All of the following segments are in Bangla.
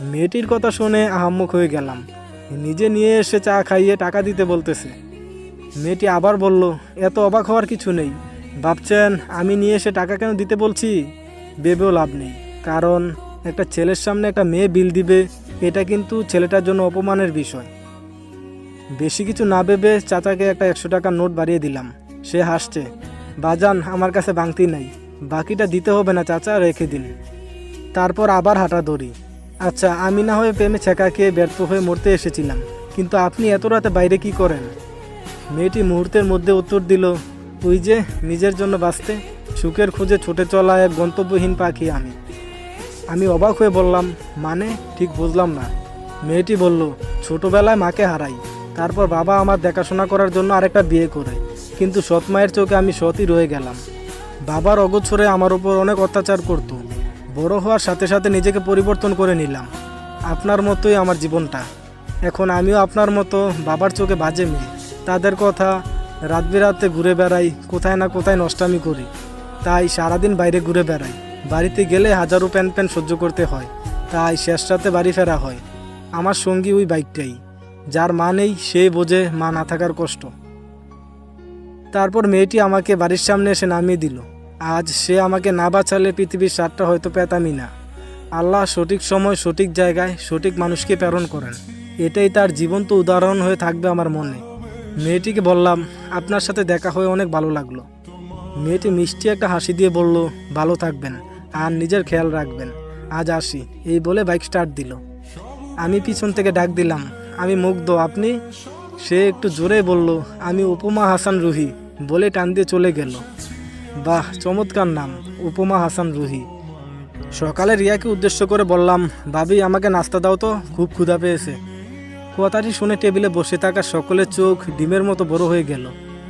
মেয়েটির কথা শুনে আহাম্মক হয়ে গেলাম। নিজে নিয়ে এসে চা খাইয়ে টাকা দিতে বলতেছে। মেয়েটি আবার বলল, এত অবাক হওয়ার কিছু নেই। ভাবছেন আমি নিয়ে এসে টাকা কেন দিতে বলছি? ভেবেও লাভ নেই। কারণ একটা ছেলের সামনে একটা মেয়ে বিল দিবে, এটা কিন্তু ছেলেটার জন্য অপমানের বিষয়। বেশি কিছু না ভেবে চাচাকে একটা একশো টাকার নোট বাড়িয়ে দিলাম। সে হাসছে, বাজান, আমার কাছে বাংতি নাই। বাকিটা দিতে হবে না চাচা, রেখে দিন। তারপর আবার হাঁটা ধরি আচ্ছা আমি না হয়ে প্রেমে ছেঁকা খেয়ে ব্যর্থ হয়ে মরতে এসেছিলাম, কিন্তু আপনি এত রাতে বাইরে কি করেন? মেয়েটি মুহূর্তের মধ্যে উত্তর দিল, ওই যে, নিজের জন্য বাঁচতে, সুখের খোঁজে ছুটে চলা এক গন্তব্যহীন পাখি আমি। আমি অবাক হয়ে বললাম মানে? ঠিক বুঝলাম না। মেয়েটি বলল, ছোটবেলায় মাকে হারাই, তারপর বাবা আমার দেখাশোনা করার জন্য আরেকটা বিয়ে করে, কিন্তু সৎ মায়ের চোখে আমি সতই রয়ে গেলাম। বাবার অগোছরে আমার উপর অনেক অত্যাচার করতো। বড় হওয়ার সাথে সাথে নিজেকে পরিবর্তন করে নিলাম। আপনার মতোই আমার জীবনটা। এখন আমিও আপনার মতো বাবার চোখে বাজে মেয়ে। তাদের কথা রাত বিরাতে ঘুরে বেড়াই, কোথায় না কোথায় নষ্টামি করি। তাই সারাদিন বাইরে ঘুরে বেড়াই। বাড়িতে গেলে হাজারো প্যান প্যান সহ্য করতে হয়। তাই শেষ রাতে বাড়ি ফেরা হয়। আমার সঙ্গী ওই বাইকটাই। যার মা নেই, সে বোঝে মা না থাকার কষ্ট। তারপর মেয়েটি আমাকে বাড়ির সামনে এসে নামিয়ে দিল। আজ সে আমাকে না বাঁচালে পৃথিবীর সাতটা হয়তো পেতামই না। আল্লাহ সঠিক সময় সঠিক জায়গায় সঠিক মানুষকে প্রেরণ করেন। এটাই তার জীবন্ত উদাহরণ হয়ে থাকবে আমার মনে। মেয়েটিকে বললাম, আপনার সাথে দেখা হয়ে অনেক ভালো লাগল। মেয়েটি মিষ্টি একটা হাসি দিয়ে বলল, ভালো থাকবেন আর নিজের খেয়াল রাখবেন। আজ আসি। এই বলে বাইক স্টার্ট দিল। আমি পিছন থেকে ডাক দিলাম, আমি মুগ্ধ, আপনি? সে একটু জোরে বলল, আমি উপমা হাসান রুহি। বলে টান দিয়ে চলে গেল। বাহ, চমৎকার নাম, উপমা হাসান রুহি। সকালে রিয়াকে উদ্দেশ্য করে বললাম, ভাবি, আমাকে নাস্তা দাও তো, খুব ক্ষুধা পেয়েছে। কথাটি শুনে টেবিলে বসে থাকা সকলের চোখ ডিমের মতো বড় হয়ে গেল।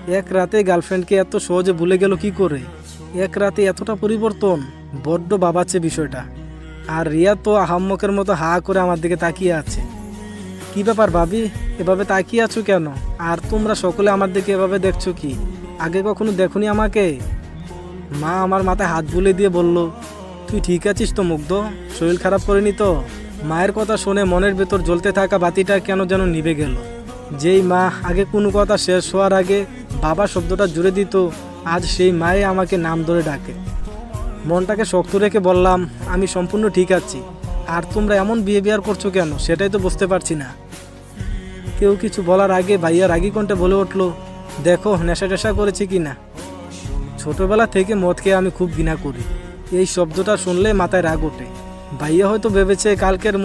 এক রাতে গার্লফ্রেন্ডকে এত সহজে ভুলে গেল কি করে? এক রাতে এতটা পরিবর্তন, বড্ড বাবাচ্ছে বিষয়টা। আর রিয়া তো আহাম্মকের মতো হা করে আমার দিকে তাকিয়ে আছে। কি ব্যাপার ভাবি, এভাবে তাকিয়ে আছো কেন? আর তোমরা সকলে আমার দিকে এভাবে দেখছ কি? আগে কখনো দেখুনি আমাকে? মা আমার মাথায় হাত বুলে দিয়ে বলল, তুই ঠিক আছিস তো মুগ্ধ? শরীর খারাপ করেনি তো? মায়ের কথা শুনে মনের ভেতর জ্বলতে থাকা বাতিটা কেন যেন নিভে গেল। যেই মা আগে কোনো কথা শেষ হওয়ার আগে বাবা শব্দটা জুড়ে দিত, আজ সেই মায়ে আমাকে নাম ধরে ডাকে। মনটাকে শক্ত রেখে বললাম, আমি সম্পূর্ণ ঠিক আছি। আর তোমরা এমন বিহেভিয়ার করছ কেন? সেটাই তো বুঝতে পারছি না। কেউ কিছু বলার আগে ভাইয়া রাগি কণ্ঠে বলে উঠল, দেখো, নেশা টেশা করেছে কি না? ছোটবেলা থেকে মদ খেয়ে আমি খুব ঘৃণা করি। এই শব্দটা শুনলে মাথায় রাগ ওঠে। ভাইয়া হয়তো ভেবেছে কালকের